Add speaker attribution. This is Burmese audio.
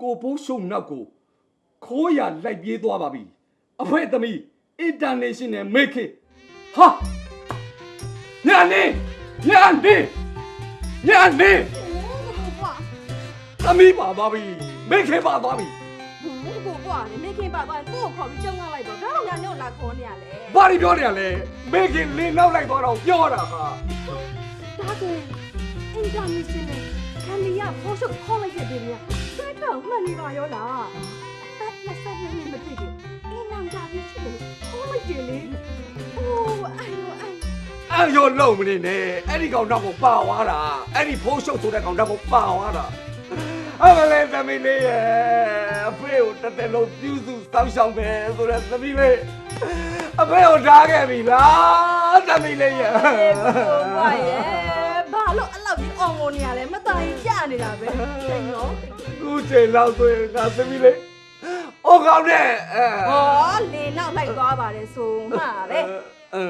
Speaker 1: ကိုပိုးရှုံနောက်ကိုခိုးရလိုက်ပြေးသွားပါပြီအဖေသမီး international make it ဟာညာနေညာနေညာနေ
Speaker 2: ကိုကွာ
Speaker 1: သမီးပါသွားပြီ make it ပါသွားပြီ
Speaker 2: ကိုကွာလေနေခင်ပါသွားကိုကိုခေါ်ပြီးကျုံငေါလိုက်တော့ဒါတော့ငါညို့လာခေါ်နေရလေ
Speaker 1: ဘာတွေပြောနေရလဲ make it လင်းနောက်လိုက်သွားတော့ပြောတာဟာ
Speaker 2: ဒါဆိုအင်တာနက်ရှင်နဲ့ခံလီယာဖောရှုပ်ခေါ်လိုက်တဲ့တင်များ ဆွဲထောင်မှန်နေပါရောလားတက်လက်ဆက်နေမဖြစ်ဘူးအင်းနောင်ကြပြီးရှိတယ်ခေါ်လိုက်တယ်လေအိုးအဲ့လိုအဲ့
Speaker 1: အဲ့ရောလုံးမနေနဲ့အဲ့ဒီကောင်တော့ကိုပါသွားတာအဲ့ဒီဖိုးရှုပ်ဆိုတဲ့ကောင်တော့ကိုပါသွားတာအမလေးသမီးလေးရဲ့အဖေကိုတစ်သက်လုံးပြုစုစောင့်ရှောက်မယ်ဆိုတဲ့သမီးလေးအဖေကိုထားခဲ့ပြီလားသမီးလေးရဲ့
Speaker 2: ကိုကွာရဲ့ဘာလို့အဲ့လောက်ကြီးအော်ငိုနေရလဲမတိုင်ကြ နေတာပဲတိမ်နော်
Speaker 1: ခုချိန်လောက်ဆိုရင်ငါသမီးလေးအိုကောင်နဲ့အဲ
Speaker 2: ဟောလေနောက်လိုက်သွားပါတယ်ဆိုမှပဲ
Speaker 1: အဲ